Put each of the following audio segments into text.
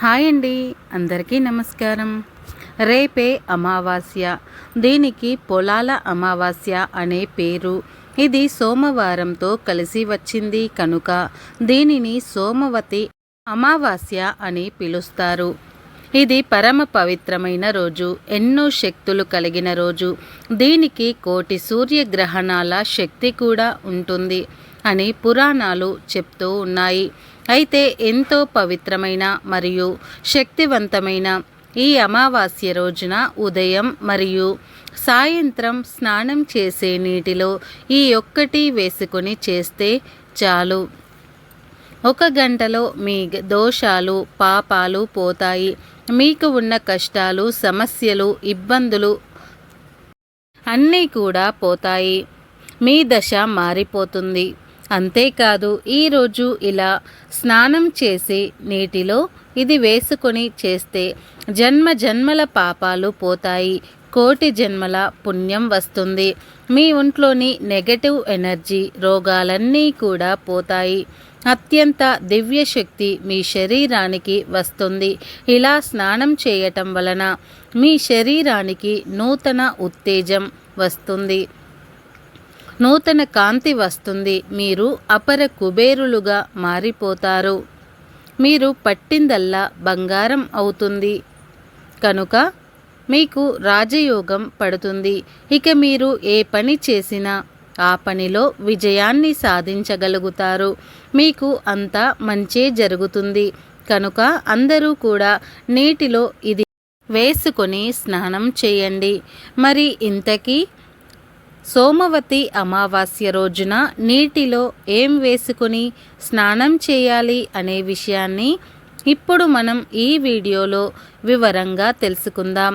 Hi అండి అందరికీ నమస్కారం. రేపే అమావాస్య. దీనికి పొలాల అమావాస్య అనే పేరు. ఇది సోమవారంతో కలిసి వచ్చింది కనుక దీనిని సోమవతి అమావాస్య అని పిలుస్తారు. ఇది పరమ పవిత్రమైన రోజు ఎన్నో శక్తులు కలిగిన రోజు. దీనికి కోటి సూర్యగ్రహణాల శక్తి కూడా ఉంటుంది అని పురాణాలు చెప్తూ ఉన్నాయి. అయితే ఎంతో పవిత్రమైన మరియు శక్తివంతమైన ఈ అమావాస్య రోజున ఉదయం మరియు సాయంత్రం స్నానం చేసే నీటిలో ఈ ఒక్కటి వేసుకొని చేస్తే చాలు. ఒక గంటలో మీ దోషాలు పాపాలు పోతాయి. మీకు ఉన్న కష్టాలు సమస్యలు ఇబ్బందులు అన్నీ కూడా పోతాయి. మీ దశ మారిపోతుంది. అంతేకాదు ఈరోజు ఇలా స్నానం చేసి నీటిలో ఇది వేసుకొని చేస్తే జన్మ జన్మల పాపాలు పోతాయి కోటి జన్మల పుణ్యం వస్తుంది. మీ ఒంట్లోని నెగటివ్ ఎనర్జీ రోగాలన్నీ కూడా పోతాయి. అత్యంత దివ్య శక్తి మీ శరీరానికి వస్తుంది. ఇలా స్నానం చేయటం వలన మీ శరీరానికి నూతన ఉత్తేజం వస్తుంది. నూతన కాంతి వస్తుంది. మీరు అపర కుబేరులుగా మారిపోతారు. మీరు పట్టిందల్లా బంగారం అవుతుంది. కనుక మీకు రాజయోగం పడుతుంది. ఇక మీరు ఏ పని చేసినా ఆ పనిలో విజయాన్ని సాధించగలుగుతారు. మీకు అంతా మంచే జరుగుతుంది. కనుక అందరూ కూడా నీటిలో ఇది వేసుకొని స్నానం చేయండి. మరి ఇంతకీ సోమవతి అమావాస్య రోజున నీటిలో ఏం వేసుకొని స్నానం చేయాలి అనే విషయాన్ని ఇప్పుడు మనం ఈ వీడియోలో వివరంగా తెలుసుకుందాం.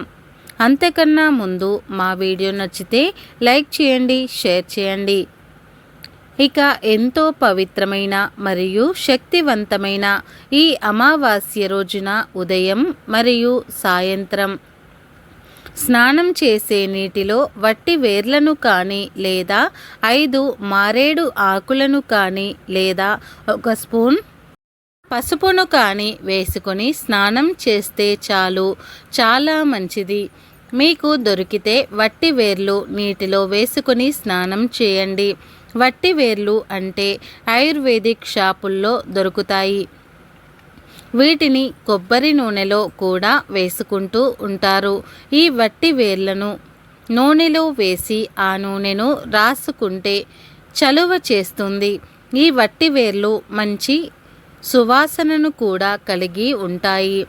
అంతకన్నా ముందు మా వీడియో నచ్చితే లైక్ చేయండి షేర్ చేయండి. ఇక ఎంతో పవిత్రమైన మరియు శక్తివంతమైన ఈ అమావాస్య రోజున ఉదయం మరియు సాయంత్రం స్నానం చేసే నీటిలో వట్టి వేర్లను కానీ లేదా ఐదు మారేడు ఆకులను కానీ లేదా ఒక స్పూన్ పసుపును కానీ వేసుకొని స్నానం చేస్తే చాలు. చాలా మంచిది. మీకు దొరికితే వట్టి వేర్లు నీటిలో వేసుకొని స్నానం చేయండి. వట్టి వేర్లు అంటే ఆయుర్వేదిక్ షాపుల్లో దొరుకుతాయి. వీటిని కొబ్బరి నూనెలో కూడా వేసుకుంటూ ఉంటారు. ఈ వట్టి వేర్లను నూనెలో వేసి ఆ నూనెను రాసుకుంటే చలువ చేస్తుంది. ఈ వట్టి వేర్లు మంచి సువాసనను కూడా కలిగి ఉంటాయి.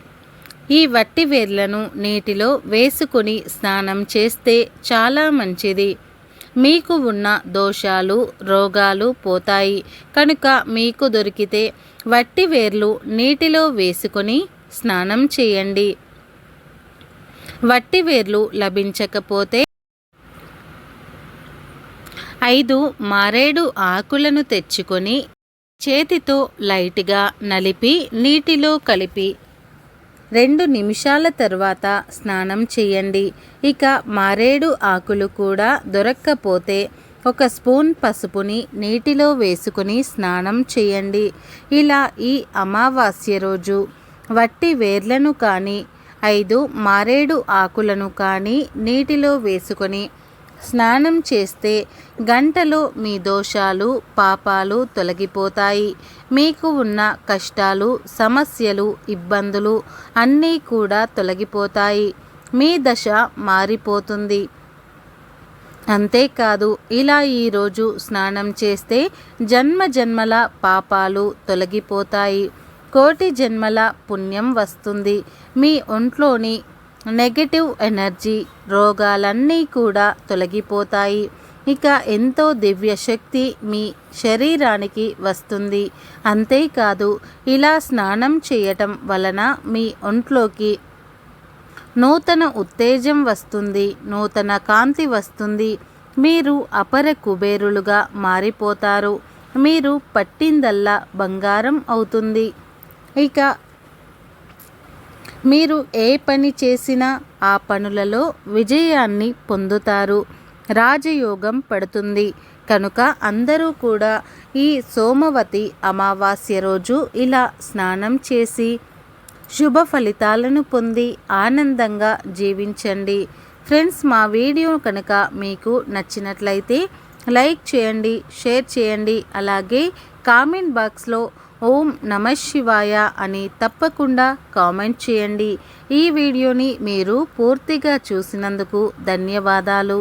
ఈ వట్టి వేర్లను నీటిలో వేసుకొని స్నానం చేస్తే చాలా మంచిది. మీకు ఉన్న దోషాలు రోగాలు పోతాయి. కనుక మీకు దొరికితే వట్టి వేర్లు నీటిలో వేసుకొని స్నానం చేయండి. వట్టి వేర్లు లభించకపోతే ఐదు మారేడు ఆకులను తెచ్చుకొని చేతితో లైట్గా నలిపి నీటిలో కలిపి రెండు నిమిషాల తర్వాత స్నానం చేయండి. ఇక మారేడు ఆకులు కూడా దొరక్కపోతే ఒక స్పూన్ పసుపుని నీటిలో వేసుకుని స్నానం చేయండి. ఇలా ఈ అమావాస్య రోజు వట్టి వేర్లను కానీ ఐదు మారేడు ఆకులను కానీ నీటిలో వేసుకొని స్నానం చేస్తే గంటలో మీ దోషాలు పాపాలు తొలగిపోతాయి. మీకు ఉన్న కష్టాలు సమస్యలు ఇబ్బందులు అన్నీ కూడా తొలగిపోతాయి. మీ దశ మారిపోతుంది. అంతేకాదు ఇలా ఈరోజు స్నానం చేస్తే జన్మ జన్మల పాపాలు తొలగిపోతాయి. కోటి జన్మల పుణ్యం వస్తుంది. మీ ఒంట్లోని నెగటివ్ ఎనర్జీ రోగాలన్నీ కూడా తొలగిపోతాయి. ఇక ఎంతో దివ్య శక్తి మీ శరీరానికి వస్తుంది. అంతేకాదు ఇలా స్నానం చేయటం వలన మీ ఒంట్లోకి నూతన ఉత్తేజం వస్తుంది నూతన కాంతి వస్తుంది. మీరు అపర కుబేరులుగా మారిపోతారు. మీరు పట్టిందల్లా బంగారం అవుతుంది. ఇక మీరు ఏ పని చేసినా ఆ పనులలో విజయాన్ని పొందుతారు. రాజయోగం పడుతుంది. కనుక అందరూ కూడా ఈ సోమవతి అమావాస్య రోజు ఇలా స్నానం చేసి శుభ ఫలితాలను పొంది ఆనందంగా జీవించండి. ఫ్రెండ్స్ మా వీడియో కనుక మీకు నచ్చినట్లయితే లైక్ చేయండి షేర్ చేయండి. అలాగే కామెంట్ బాక్స్లో ఓం నమ శివాయ అని తప్పకుండా కామెంట్ చేయండి. ఈ వీడియోని మీరు పూర్తిగా చూసినందుకు ధన్యవాదాలు.